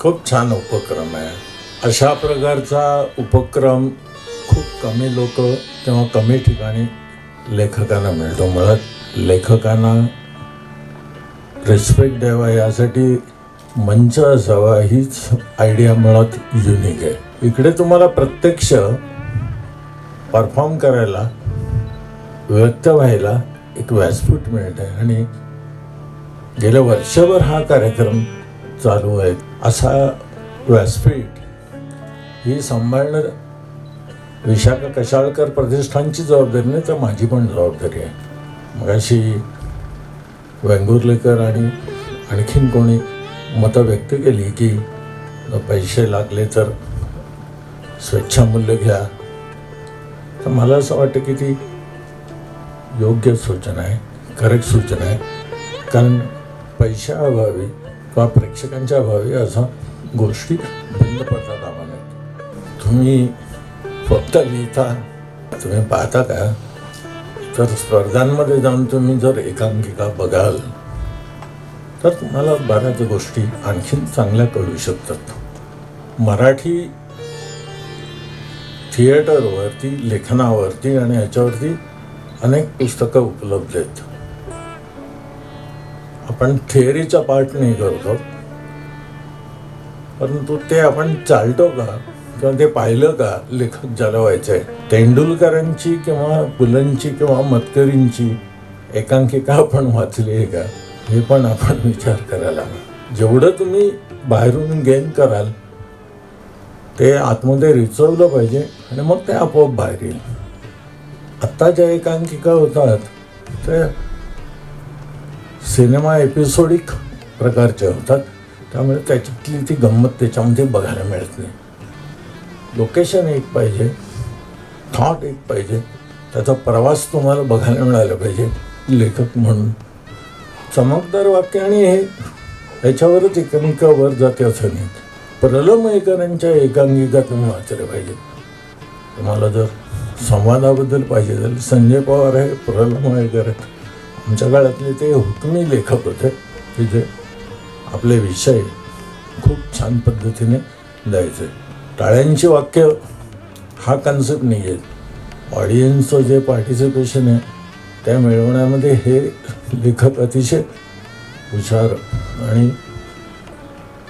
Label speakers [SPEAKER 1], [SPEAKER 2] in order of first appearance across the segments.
[SPEAKER 1] खूप छान उपक्रम आहे. अशा प्रकारचा उपक्रम खूप कमी लोक किंवा कमी ठिकाणी लेखकांना मिळतो. मुळात लेखकांना रिस्पेक्ट द्यावा यासाठी मंच असावा हीच आयडिया मुळात युनिक आहे. इकडे तुम्हाला प्रत्यक्ष परफॉर्म करायला व्यक्त व्हायला एक व्यासपीठ आहे. आणि गेल्या वर्षभर हा कार्यक्रम चालू आहेत. असा व्यासपीठ ही सांभाळणं विशाखा कशाळकर प्रतिष्ठानची जबाबदारी नाही तर माझी पण जबाबदारी आहे. मगाशी वेंगुर्लेकर आणि आणखीन कोणी मतं व्यक्त केली की पैसे लागले तर स्वेच्छामूल्य घ्या. तर मला असं वाटतं की ती योग्य सूचना आहे करेक्ट सूचना आहे. कारण पैशाअभावी किंवा प्रेक्षकांच्या अभावी असा गोष्टी बंद पडतात आम्हाला? तुम्ही फक्त लिहिता तुम्ही पाहता का? तर स्पर्धांमध्ये जाऊन तुम्ही जर एकांकिका बघाल तर तुम्हाला बऱ्याच गोष्टी आणखीन चांगल्या कळू शकतात. मराठी थिएटरवरती लेखनावरती आणि याच्यावरती अनेक पुस्तकं उपलब्ध आहेत. आपण थिअरीचा पार्ट नाही करतो. परंतु ते आपण चालतो का? किंवा ते पाहिलं का? लेखक ज्याला व्हायचं आहे तेंडुलकरांची किंवा पुलंची किंवा मतकरींची एकांकिका आपण वाचली आहे का? हे पण आपण विचार करायला हवा. जेवढं तुम्ही बाहेरून गेन कराल ते आतमध्ये रिचवलं पाहिजे आणि मग ते आपोआप बाहेर येईल. आत्ता ज्या एकांकिका होतात ते सिनेमा एपिसोडिक प्रकारचे होतात. त्यामुळे त्याच्यातली ती गंमत त्याच्यामध्ये बघायला मिळत नाही. लोकेशन एक पाहिजे थॉट एक पाहिजे त्याचा प्रवास तुम्हाला बघायला मिळाला पाहिजे लेखक म्हणून. चमकदार वाक्य आणि हे याच्यावरच एकांकिका वर जाते असं नाही. प्रलमयकरांच्या एकांकिका तुम्ही वाचल्या पाहिजे तुम्हाला जर संवादाबद्दल पाहिजे तर संजय पवार हे प्रलमयकर आहेत. आमच्या काळातले ते हुकमी लेखक होते की जे आपले विषय खूप छान पद्धतीने द्यायचे टाळ्यांची वाक्य हा कन्सेप्ट नाही आहे ऑडियन्सचं जे पार्टिसिपेशन आहे त्या मिळवण्यामध्ये हे लेखक अतिशय हुशार आणि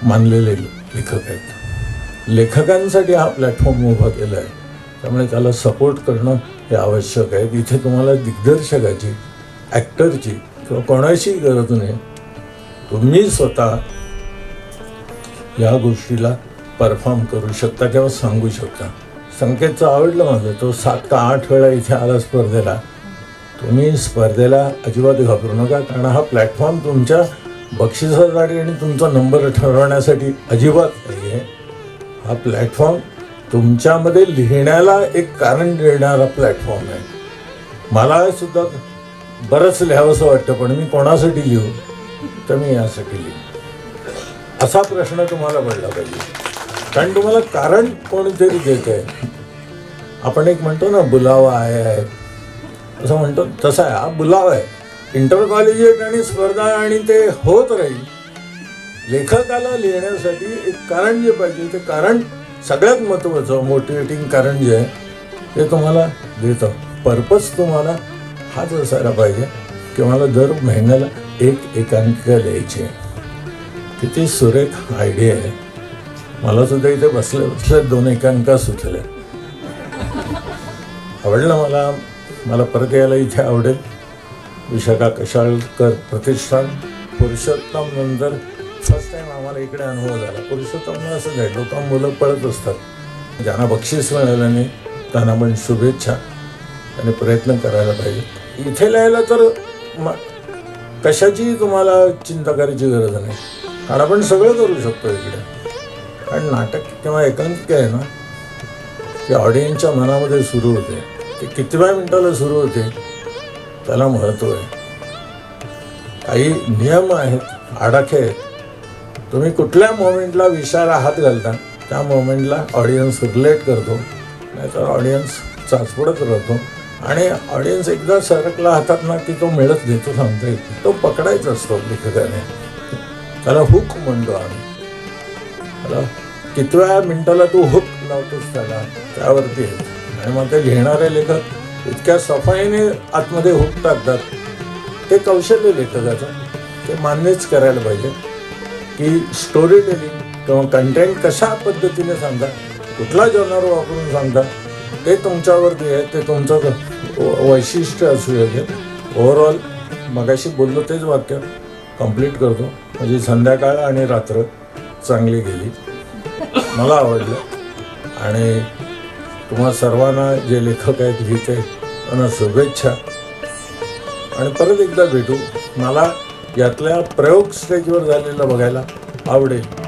[SPEAKER 1] मानलेले लेखक आहेत. लेखकांसाठी हा प्लॅटफॉर्म उभा केला आहे त्यामुळे त्याला सपोर्ट करणं हे आवश्यक आहे. इथे तुम्हाला दिग्दर्शकाची ॲक्टरची किंवा कोणाची गरज नाही. तुम्ही स्वतः या गोष्टीला परफॉर्म करू शकता किंवा सांगू शकता. संकेतचं आवडलं माझं तो सात का आठ वेळा इथे आला स्पर्धेला. तुम्ही स्पर्धेला अजिबात घाबरू नका कारण हा प्लॅटफॉर्म तुमच्या बक्षिसासाठी आणि तुमचा नंबर ठरवण्यासाठी अजिबात नाही आहे हा प्लॅटफॉर्म तुमच्यामध्ये लिहिण्याला एक कारण देणारा प्लॅटफॉर्म आहे. मला सुद्धा बरंच लिहावंसं वाटतं पण मी कोणासाठी लिहू? तर मी यासाठी लिहू असा प्रश्न तुम्हाला पडला पाहिजे. कारण तुम्हाला कारण कोणीतरी देत आहे आपण एक म्हणतो ना बुलावा आहे आहे. असं म्हणतो तसा आहे हा बुलावा आहे. इंटर कॉलेजिएट आणि स्पर्धा आणि ते होत राहील. लेखकाला लिहिण्यासाठी एक कारण जे पाहिजे ते कारण सगळ्यात महत्त्वाचं मोटिवेटिंग कारण जे आहे ते तुम्हाला देतं. पर्पज तुम्हाला हाच असायला पाहिजे की मला दर महिन्याला एक एकांकिका लिहायची आहे. किती सुरेख आयडिया आहे. मला सुद्धा इथे बसले बसल्या दोन एकांका सुचल्या. आवडलं मला मला परत यायला इथे आवडेल. विशाखा कशाळकर प्रतिष्ठान पुरुषोत्तम नंतर फर्स्ट टाइम आम्हाला इकडे अनुभव झाला. पुरुषोत्तम असं आहे लोक मुलं पळत असतात. ज्यांना बक्षीस मिळालं नाही त्यांना पण शुभेच्छा आणि प्रयत्न करायला पाहिजे. इथे लिहायला तर कशाचीही तुम्हाला चिंता करायची गरज नाही. कारण आपण सगळं करू शकतो इकडे. कारण नाटक किंवा एकांकिका आहे ना ते ऑडियन्सच्या मनामध्ये सुरू होते. ते कितव्या मिनिटाला सुरू होते त्याला महत्त्व आहे. काही नियम आहेत आडाखे आहेत. तुम्ही कुठल्या मोमेंटला विषयाला हात घालता त्या मोमेंटला ऑडियन्स रिलेट करतो. नाहीतर ऑडियन्स चाचपडत राहतो. आणि ऑडियन्स एकदा सरकला हातात ना की तो मिळत देतो सांगता तो पकडायचा असतो लेखकाने. त्याला हुक म्हणतो आम्ही. त्याला कितव्या मिनिटाला तू हुक लावतोस त्याला? त्यावरती. आहे आणि मग ते घेणारे लेखक इतक्या सफाईने आतमध्ये हुक टाकतात. ते कौशल्य लेखकाचं. ते मान्यच करायला पाहिजे. की स्टोरी टेलिंग किंवा कंटेंट कशा पद्धतीने सांगतात? कुठला जॉनर वापरून सांगतात? ते तुमच्यावरती आहे ते तुमचं व- वैशिष्ट्य असू शकेल ओव्हरऑल मगाशी बोललो तेच वाक्य. कंप्लीट करतो. म्हणजे संध्याकाळ आणि रात्र चांगली गेली. मला आवडलं. आणि तुम्हा सर्वांना जे लेखक आहेत लिहिते त्यांना शुभेच्छा. आणि परत एकदा भेटू. मला यातल्या प्रयोग स्टेजवर झालेलं बघायला आवडेल.